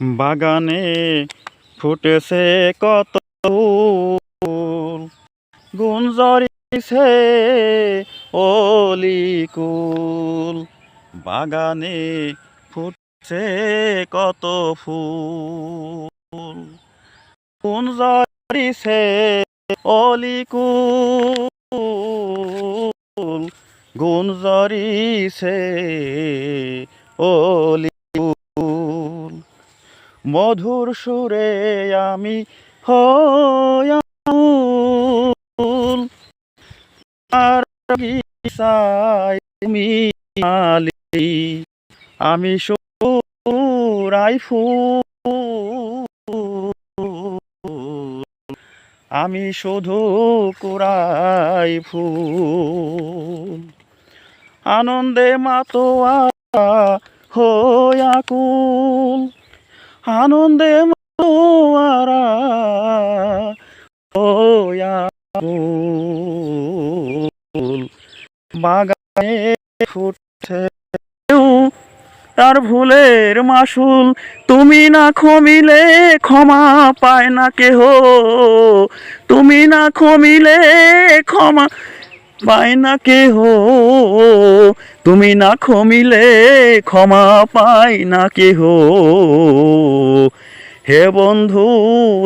বাগানে ফুটেছে কত ফুল গুঞ্জরিছে অলিকুল বাগানে ফুটছে কত ফুল গুঞ্জরিছে অলিকুল গুঞ্জরিছে অলিকুল মধুর সুরে আমি হয়ামুল আর আলি আমি সুরাই ফুল। আমি শুধু কুড়াই ফুল। আনন্দে মাতোয়া হয়াকুল আনন্দে হয়াকুল বাগানে ফুটছে তার ভুলের মাসুল তুমি না খমিলে ক্ষমা পায় না কেহ। তুমি না খমিলে ক্ষমা পায় না কেহ। তুমি না খমিলে ক্ষমা পায় না কেহ। হে বন্ধু,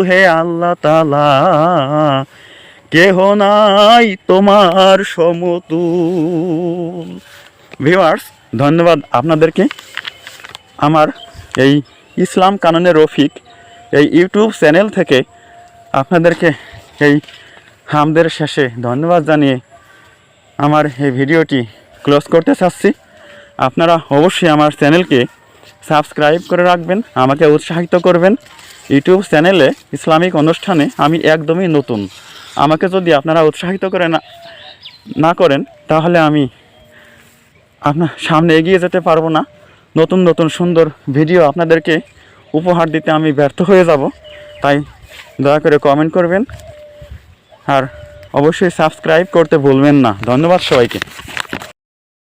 হে আল্লাহ তালা কেহ নাই তোমার সমতুল। ভিউয়ার্স ধন্যবাদ আপনাদেরকে। আমার এই ইসলাম কাননের রফিক এই ইউটিউব চ্যানেল থেকে আপনাদেরকে এই হামদের শেষে ধন্যবাদ জানিয়ে আমার এই ভিডিওটি ক্লোজ করতে চাচ্ছি। আপনারা অবশ্যই আমার চ্যানেলকে সাবস্ক্রাইব করে রাখবেন, আমাকে উৎসাহিত করবেন। ইউটিউব চ্যানেলে ইসলামিক অনুষ্ঠানে আমি একদমই নতুন। আমাকে যদি আপনারা উৎসাহিত করে না না করেন, তাহলে আমি আপনার সামনে এগিয়ে যেতে পারব না। নতুন নতুন, সুন্দর ভিডিও আপনাদেরকে উপহার দিতে আমি ব্যর্থ হয়ে যাব। তাই দয়া করে কমেন্ট করবেন। আর অবশ্যই সাবস্ক্রাইব করতে ভুলবেন না। ধন্যবাদ সবাইকে।